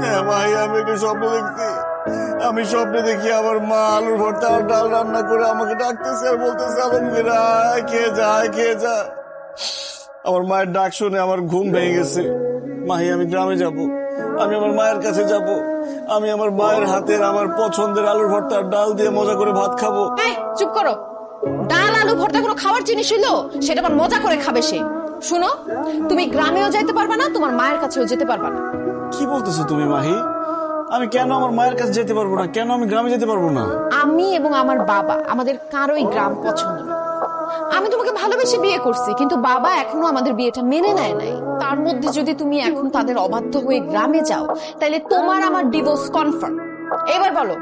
হ্যাঁ ভাই, আমি একটু স্বপ্ন দেখছি। আমি স্বপ্নে দেখি মা আলুর ভর্তা ডাল রান্না করে আমাকে ডাকতেছে আর যা যা। আমার মায়ের ডাক শুনে আমার ঘুম ভেঙে গেছে। মাহি, আমি গ্রামে যাব। আমি আমার মায়ের কাছে যাব। আমি আমার মায়ের হাতের আমার পছন্দের আলুর ভর্তা আর ডাল দিয়ে মজা করে ভাত খাব। চুপ করো। ডাল আলু ভর্তা কোনো খাওয়ার জিনিস হইল? সেটা আবার মজা করে খাবে সে। শুনো তুমি গ্রামেও যাইতে পারবা না তোমার মায়ের কাছেও যেতে পারবা না। কি বলতেছো তুমি মাহি? আমি কেন আমার মায়ের কাছে যেতে পারব না? কেন আমি গ্রামে যেতে পারব না? আমি এবং আমার বাবা আমাদের কারোই গ্রাম পছন্দ না। আমি তোমাকে ভালোবেসে বিয়ে করছি কিন্তু বাবা এখনও আমাদের বিয়েটা মেনে নেয় নাই। তার মধ্যে যদি তুমি এখন তাদের অবাধ্য হয়ে গ্রামে যাও তাহলে তোমার আমার ডিভোর্স কনফার্ম এবার বলো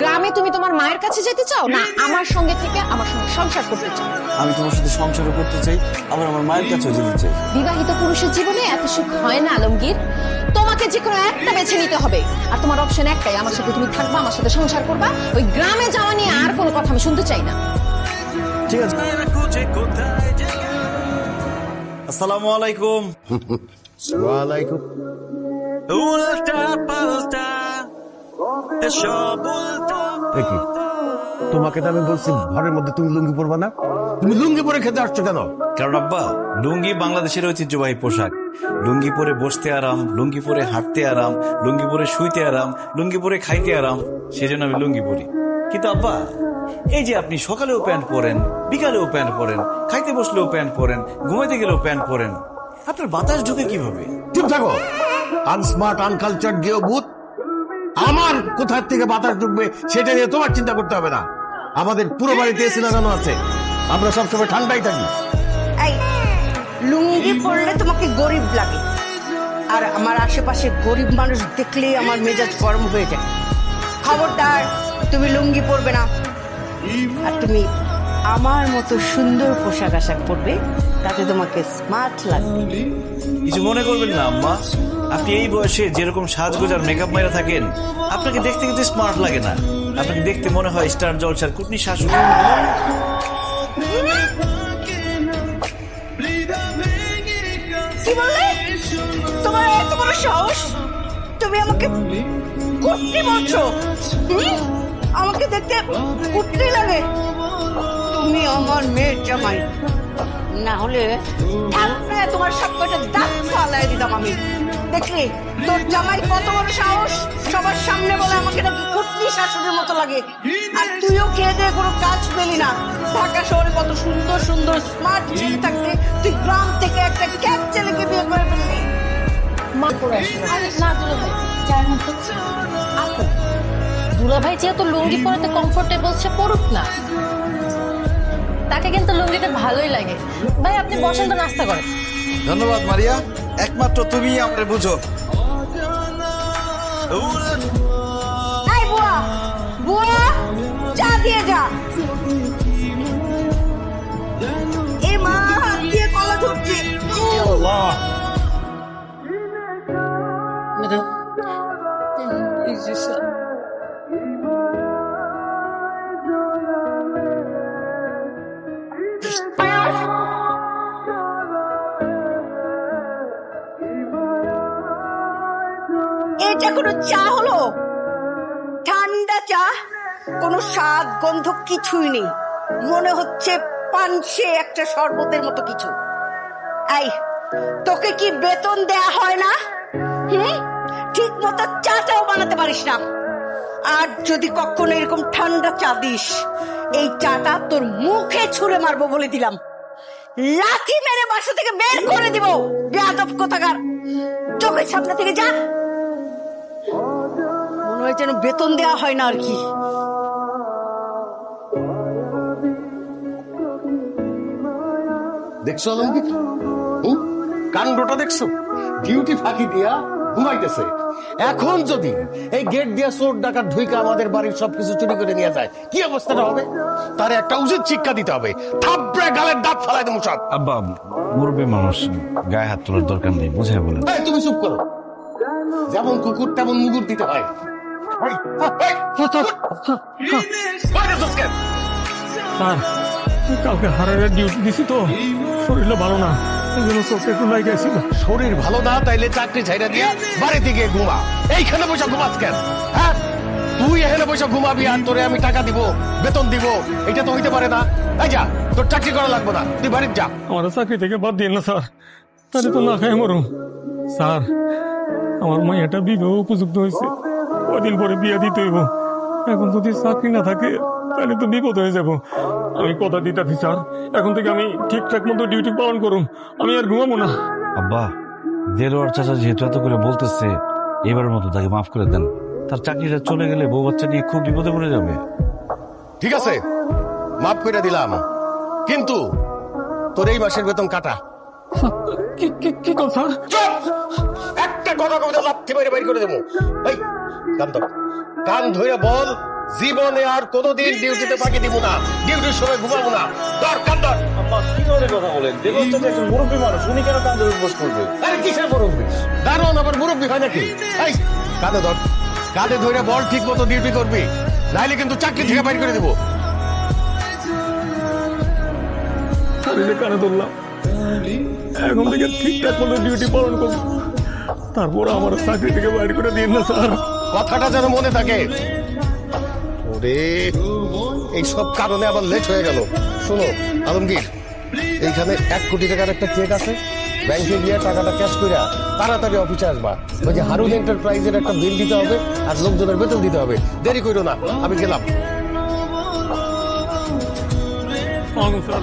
গ্রামে তুমি তোমার মায়ের কাছে যেতে চাও না আমার সঙ্গে থেকে আমার সঙ্গে সংসার করতে চাও? আমি তোমার সাথে সংসারও করতে চাই আবার আমার মায়ের কাছেও যেতে চাই। বিবাহিত পুরুষের জীবনে এত সুখ হয় না আলমগীর। তোমাকে যে কোনো একটা বেছে নিতে হবে। আর তোমার অপশন একটাই আমার সাথে তুমি থাকবা আমার সাথে সংসার করবা। ওই গ্রামে যাওয়া নিয়ে আর কোনো কথা আমি শুনতে চাই না। ঠিক আছে। আসসালামু আলাইকুম। ওয়ালাইকুম। উল্টা পাল্টা এসব উল্টা দেখি তোমাকে তো আমি বলছি ঘরের মধ্যে তুমি লুঙ্গি পরবা না? তুমি লুঙ্গি পরে খেতে আসছো কেন? কারণ আব্বা লুঙ্গি বাংলাদেশের ঐতিহ্যবাহী পোশাক। লুঙ্গি পরে বসতে আরাম লুঙ্গি পরে হাঁটতে আরাম লুঙ্গি পরে শুইতে আরাম লুঙ্গি পরে খাইতে আরাম সেজন্য আমি লুঙ্গি পরি। কিন্তু আব্বা এই যে আপনি সকালেও প্যান্ট পরেন বিকালেও প্যান্ট পরেন খাইতে বসলেও প্যান্ট পরেন ঘুমাইতে গেলেও প্যান্ট পরেন আপনার বাতাস ঢুকে কীভাবে? চুপ থাকো। আনস্মার্ট আনকালচার গেও ভূত আমার কোথার থেকে বাতাস ঢুকবে সেটা নিয়ে তোমার চিন্তা করতে হবে না। আমাদের পুরো বাড়িতে এসি লাগানো আছে। আমরা সবসময় ঠান্ডাই থাকি। এই লুঙ্গি পরলে তোমাকে গরিব লাগে। আর আমার আশেপাশে গরিব মানুষ দেখলেই আমার মেজাজ গরম হয়ে যায়। খবরদার তুমি লুঙ্গি পরবে না। আর তুমি আমার মতো সুন্দর পোশাক আশাক পরবে তাতে তোমাকে স্মার্ট লাগবে। কিছু মনে করবেন না আম্মা। আপনি এই বয়সে যেরকম সাজগোজ আর মেকআপ মাইরা থাকেন আপনাকে দেখতে কিন্তু স্মার্ট লাগে না। আপনাকে দেখতে মনে হয় স্টার জলসার কুটনি কি তোমার এত বড় সাহস? তুমি আমাকে কুটনি বলছো? আমাকে দেখতে কুটনি লাগে। তুমি আমার মেয়ের জামাই। না হলে তোমার সব কটা দাঁত ফালাই দিতাম আমি। দেখলি তোর জামাই কত বড় সাহস সবার সামনে বলে আমাকে নাকি কুটনি শাশুড়ির মতো লাগে। আর তুইও খেয়ে দিয়ে কোনো কাজ পেলি না। ঢাকা শহরে কত সুন্দর সুন্দর স্মার্ট ছেলে থাকতে তুই গ্রাম থেকে একটা ক্যাব ছেলেকে বিয়ে করে ফেললি। মা করে না ভাই চায়ের মতো। আপু দুলা ভাই যেহেতু লুঙ্গি পরাতে কমফোর্টেবল সে পড়ুক না। তাকে কিন্তু লুঙ্গিটা ভালোই লাগে। ভাই আপনি বসেন তো নাস্তা করেন। ধন্যবাদ মারিয়া। একমাত্র তুমি আমার বুঝো। বুয়া বুয়া চা দিয়ে যা। এটা কোনো চা হলো? ঠান্ডা চা? কোনো স্বাদ, গন্ধ কিছুই নেই। মনে হচ্ছে পানসে একটা শরবতের মতো কিছু। এই, তোকে কি বেতন দেয়া হয় না? হুম? ঠিক মতো চা চাটাও বানাতে পারিস না। আর যদি কখনো এরকম ঠান্ডা চা দিস, এই চাটা তোর মুখে ছুঁড়ে মারবো বলে দিলাম। লাথি মেরে বাসা থেকে বের করে দিব। বেয়াদব কোথাকার। চোখের সামনে থেকে যা। হয় যেন বেতন দেওয়া হয় না আর কি। দেখছ আলমগীর? কাণ্ডটা দেখছ? ডিউটি ফাঁকি দিয়া ঘুমাইতেছে। এখন যদি এই গেট দিয়া চোর ডাকাত ঢুইকা আমাদের বাড়ির সবকিছু চুরি করে নিয়ে যায় কি অবস্থাটা হবে? তার একটা উচিত শিক্ষা দিতে হবে। থাপড়ে গালের দাঁত ফালাই দেবো সব। আব্বা মুরব্বী মানুষ গায়ে হাত তোলার দরকার নেই বুঝে বলেন। এই, তুমি চুপ করো। যেমন কুকুর তেমন মুগুর দিতে হয়। স্যার কালকে হারের ডিউটি দিছি তো। শরীরটা ভালো না। এই জন্য চোখে একটু লাগে ছিল শরীর ভালো না তাইলে চাকরি ছাইরা দিয়া বাড়িতে গিয়ে ঘুমা। এইখানে বসে ঘুমাস কেন? হ্যাঁ? তুই এখানে বসে ঘুমাবি আর তোরে আমি টাকা দিব বেতন দিব। এটা তো হইতে পারে না। এই যা তোর চাকরি করা লাগবে না। তুই বাড়িতে যা। আমার চাকরি থেকে বাদ দিন না স্যার। তাহলে তো না খাই মরুম। স্যার আমার মাইয়াটা বিবাহ উপযুক্ত হয়েছে। কদিন পরে বিয়ে দিতে হইব। এখন যদি চাকরি না থাকে তাহলে তো বিপদ হয়ে যাব। আমি কথা দিতেছি স্যার। এখন থেকে আমি ঠিকঠাক মতো ডিউটি পালন করুন আমি আর ঘুমাবো না। আব্বা দেলোয়ার চাচা যেহেতু এত করে বলতেছে এবারের মতো তাকে মাফ করে দেন। তার চাকরিটা চলে গেলে বউ বাচ্চা নিয়ে খুব বিপদে পড়ে যাবে। ঠিক আছে মাফ করে দিলাম। কিন্তু তোর এই মাসের বেতন কাটা। কি কি কি চুপ! একটা কথা কবিতা লাথি বাইরে বাইর করে দেবো। কান ধর। কান ধরে বল জীবনে আর কোনোদিন ডিউটিতে ফাঁকি দিব না। ডিউটির সময় ঘুমাবো না। ধর কান ধর। কি ধরনের কথা বলেন? দেলোয়ার চাচা একজন মুরব্বী মানুষ উনি কেন কান্দে উপোস করবে? আরে কিসের মুরব্বী? দারোয়ান আবার মুরব্বী হয় নাকি? এই কাঁধে ধর। কাঁধে ধরে বল ঠিক মতো ডিউটি করবি। নাইলে কিন্তু চাকরি থেকে বাইর করে দেবো। কানে ধরলাম। এখন থেকে ঠিকঠাক মতো ডিউটি পালন করব। তারপর আমার চাকরি থেকে বাইর করে দিন না স্যার। কথাটা যেন মনে থাকে। ওরে এই সব কারণে আবার লেট হয়ে গেল। শোনো আলমগীর এইখানে এক কোটি টাকার একটা চেক আছে। ব্যাংকে গিয়ে টাকাটা ক্যাশ কইরা তাড়াতাড়ি অফিসে আসবা। ওই যে হারুন এন্টারপ্রাইজের একটা বিল দিতে হবে আর লোকজনের বেতন দিতে হবে। দেরি কইরো না আমি গেলাম। স্যার।